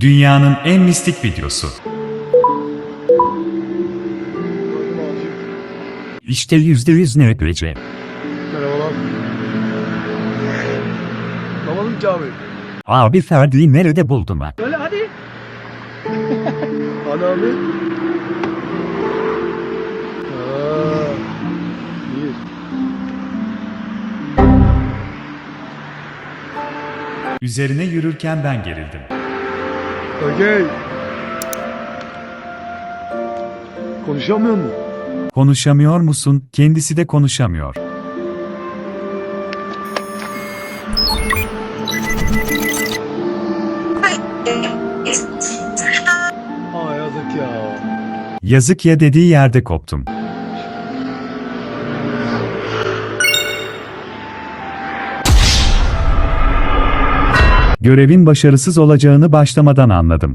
Dünyanın en mistik videosu. İşte yüzde yüz ne yapacağım. Merhabalar. Anlamadım ki abi. Abi Ferdi'yi nerede buldum ben? Söyle hadi. Hani abi? Aa, iyi. Üzerine yürürken ben gerildim. Okey. Konuşamıyor mu? Konuşamıyor musun? Kendisi de konuşamıyor. Aa yazık ya. Yazık ya dediği yerde koptum. Görevin başarısız olacağını başlamadan anladım.